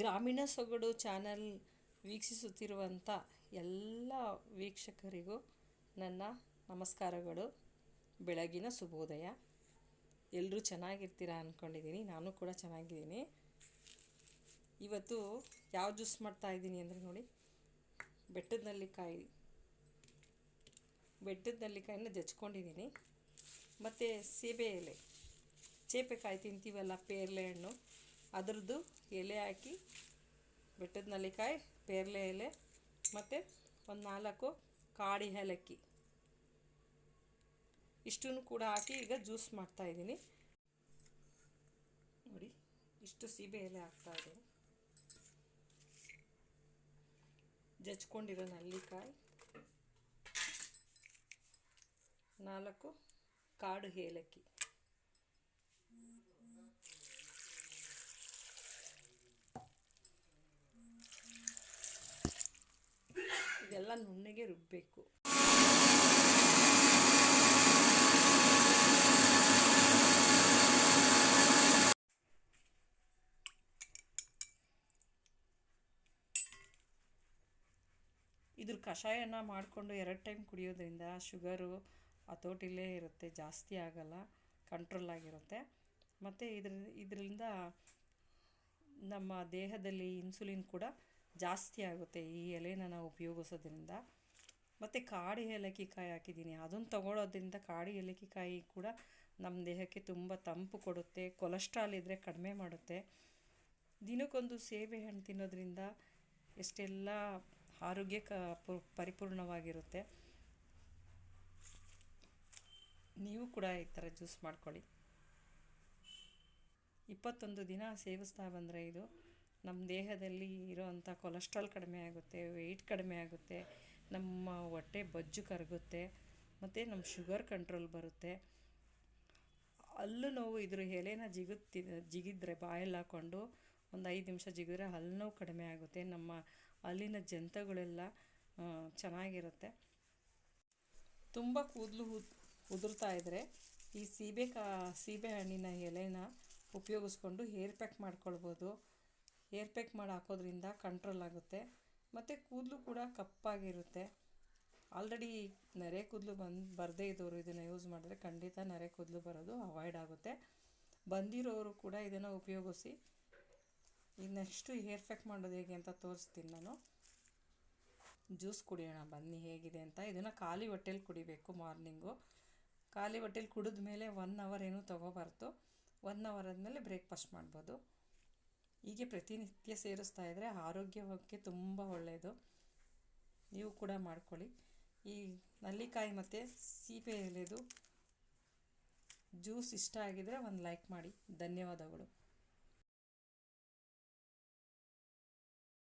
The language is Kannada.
ಗ್ರಾಮೀಣ ಸೊಗಡು ಚಾನಲ್ ವೀಕ್ಷಿಸುತ್ತಿರುವಂಥ ಎಲ್ಲ ವೀಕ್ಷಕರಿಗೂ ನನ್ನ ನಮಸ್ಕಾರಗಳು. ಬೆಳಗಿನ ಶುಭೋದಯ. ಎಲ್ಲರೂ ಚೆನ್ನಾಗಿರ್ತೀರ ಅಂದ್ಕೊಂಡಿದ್ದೀನಿ ನಾನು ಕೂಡ ಚೆನ್ನಾಗಿದ್ದೀನಿ. ಇವತ್ತು ಯಾವ ಜ್ಯೂಸ್ ಮಾಡ್ತಾ ಇದ್ದೀನಿ ಅಂದರೆ ನೋಡಿ, ಬೆಟ್ಟದ ನಲ್ಲಿಕಾಯಿ. ಬೆಟ್ಟದ ನಲ್ಲಿಕಾಯಿನ ಜಚ್ಕೊಂಡಿದ್ದೀನಿ ಮತ್ತು ಸೀಬೆ ಎಲೆ. ಚೇಪೆಕಾಯಿ ತಿಂತೀವಲ್ಲ, ಪೇರ್ಲೆ ಹಣ್ಣು. ಅದರದ್ದು ಎಲೆ ಹಾಕಿ ಬೆಟ್ಟದ ನೆಲ್ಲಿಕಾಯಿ, ಪೇರ್ಲೆ ಎಲೆ, ಮತ್ತು ಒಂದು ನಾಲ್ಕು ಕಾಡಿ ಏಲಕ್ಕಿ. ಇಷ್ಟನ್ನು ಕೂಡ ಹಾಕಿ ಈಗ ಜ್ಯೂಸ್ ಮಾಡ್ತಾಯಿದ್ದೀನಿ ನೋಡಿ, ಇಷ್ಟು ಸೀಬೆ ಎಲೆ ಹಾಕ್ತಾಯಿದ್ದೀನಿ ಜಚ್ಕೊಂಡಿರೋ ನಲ್ಲಿಕಾಯಿ. ನಾಲ್ಕು ಕಾಡು ಏಲಕ್ಕಿ. ಇದೆಲ್ಲ ನುಣ್ಣಗೆ ರುಬ್ಬಬೇಕು ಇದ್ರ ಕಷಾಯನ ಮಾಡಿಕೊಂಡು ಎರಡು ಟೈಮ್ ಕುಡಿಯೋದ್ರಿಂದ ಶುಗರು ಹತೋಟಿಲೇ ಇರುತ್ತೆ, ಜಾಸ್ತಿ ಆಗಲ್ಲ ಕಂಟ್ರೋಲ್ ಆಗಿರುತ್ತೆ. ಮತ್ತು ಇದ್ರ, ಇದರಿಂದ ನಮ್ಮ ದೇಹದಲ್ಲಿ ಇನ್ಸುಲಿನ್ ಕೂಡ ಜಾಸ್ತಿ ಆಗುತ್ತೆ ಈ ಎಲೆನ ನಾವು ಉಪಯೋಗಿಸೋದ್ರಿಂದ. ಮತ್ತು ಕಾಡು ಏಲಕ್ಕಿಕಾಯಿ ಹಾಕಿದ್ದೀನಿ. ಅದನ್ನು ತಗೊಳ್ಳೋದ್ರಿಂದ ಕಾಡು ಏಲಕ್ಕಿ ಕಾಯಿ ಕೂಡ ನಮ್ಮ ದೇಹಕ್ಕೆ ತುಂಬ ತಂಪು ಕೊಡುತ್ತೆ, ಕೊಲೆಸ್ಟ್ರಾಲ್ ಇದ್ದರೆ ಕಡಿಮೆ ಮಾಡುತ್ತೆ. ದಿನಕ್ಕೊಂದು ಸೇಬೆ ಹಣ್ಣು ತಿನ್ನೋದ್ರಿಂದ ಎಷ್ಟೆಲ್ಲ ಆರೋಗ್ಯ ಕ ಪರಿಪೂರ್ಣವಾಗಿರುತ್ತೆ. ನೀವು ಕೂಡ ಈ ಥರ ಜ್ಯೂಸ್ ಮಾಡ್ಕೊಳ್ಳಿ. ಇಪ್ಪತ್ತೊಂದು ದಿನ ಸೇವಿಸ್ತಾ ಬಂದರೆ ಇದು. ನಮ್ಮ ದೇಹದಲ್ಲಿ ಇರೋವಂಥ ಕೊಲೆಸ್ಟ್ರಾಲ್ ಕಡಿಮೆ ಆಗುತ್ತೆ ವೆಯ್ಟ್ ಕಡಿಮೆ ಆಗುತ್ತೆ, ನಮ್ಮ ಹೊಟ್ಟೆ ಬೊಜ್ಜು ಕರಗುತ್ತೆ, ಮತ್ತು ನಮ್ಮ ಶುಗರ್ ಕಂಟ್ರೋಲ್ ಬರುತ್ತೆ. ಹಲ್ಲು ನೋವು ಇದ್ರ ಎಲೆನ ಜಿಗುತ್ತಿ, ಜಿಗಿದ್ರೆ ಬಾಯಲ್ಲಿ ಹಾಕ್ಕೊಂಡು ಒಂದು ಐದು ನಿಮಿಷ ಜಿಗಿದ್ರೆ ಹಲ್ಲು ನೋವು ಕಡಿಮೆ ಆಗುತ್ತೆ. ನಮ್ಮ ಅಲ್ಲಿನ ಜಂತಗಳೆಲ್ಲ ಚೆನ್ನಾಗಿರುತ್ತೆ. ತುಂಬ ಕೂದಲು ಉದುರ್ತಾ ಇದ್ದರೆ ಈ ಸೀಬೆ ಕಾ, ಸೀಬೆ ಹಣ್ಣಿನ ಎಲೆನ ಉಪಯೋಗಿಸ್ಕೊಂಡು ಹೇರ್ ಪ್ಯಾಕ್ ಮಾಡ್ಕೊಳ್ಬೋದು. ಹೇರ್ ಪ್ಯಾಕ್ ಮಾಡಿ ಹಾಕೋದ್ರಿಂದ ಕಂಟ್ರೋಲ್ ಆಗುತ್ತೆ. ಮತ್ತು ಕೂದಲು ಕೂಡ ಕಪ್ಪಾಗಿರುತ್ತೆ. ಆಲ್ರೆಡಿ ನರೆ ಕೂದಲು ಬಂದು, ಬರದೇ ಇದ್ದವರು ಇದನ್ನು ಯೂಸ್ ಮಾಡಿದ್ರೆ ಖಂಡಿತ ನರೆ ಕೂದಲು ಬರೋದು ಅವಾಯ್ಡ್ ಆಗುತ್ತೆ. ಬಂದಿರೋರು ಕೂಡ ಇದನ್ನು ಉಪಯೋಗಿಸಿ. ಈಗ ನೆಕ್ಸ್ಟು ಹೇರ್ ಪ್ಯಾಕ್ ಮಾಡೋದು ಹೇಗೆ ಅಂತ ತೋರಿಸ್ತೀನಿ ನಾನು. ಜ್ಯೂಸ್ ಕುಡಿಯೋಣ, ಬನ್ನಿ ಹೇಗಿದೆ ಅಂತ. ಇದನ್ನು ಖಾಲಿ ಹೊಟ್ಟೆಲಿ ಕುಡಿಬೇಕು ಮಾರ್ನಿಂಗು. ಖಾಲಿ ಹೊಟ್ಟೆಲಿ ಕುಡಿದ ಮೇಲೆ ಒನ್ ಅವರ್ ಏನೂ ತೊಗೋಬಾರ್ದು. ಒನ್ ಅವರ್ ಆದಮೇಲೆ ಬ್ರೇಕ್ಫಾಸ್ಟ್ ಮಾಡ್ಬೋದು. ಹೀಗೆ ಪ್ರತಿನಿತ್ಯ ಸೇರಿಸ್ತಾ ಇದ್ದರೆ ಆರೋಗ್ಯಕ್ಕೆ ತುಂಬ ಒಳ್ಳೆಯದು ನೀವು ಕೂಡ ಮಾಡ್ಕೊಳ್ಳಿ. ಈ ನಲ್ಲಿಕಾಯಿ ಮತ್ತು ಸೀಬೆ ಎಲೆದು ಜ್ಯೂಸ್ ಇಷ್ಟ ಆಗಿದ್ದರೆ ಒಂದು ಲೈಕ್ ಮಾಡಿ. ಧನ್ಯವಾದಗಳು.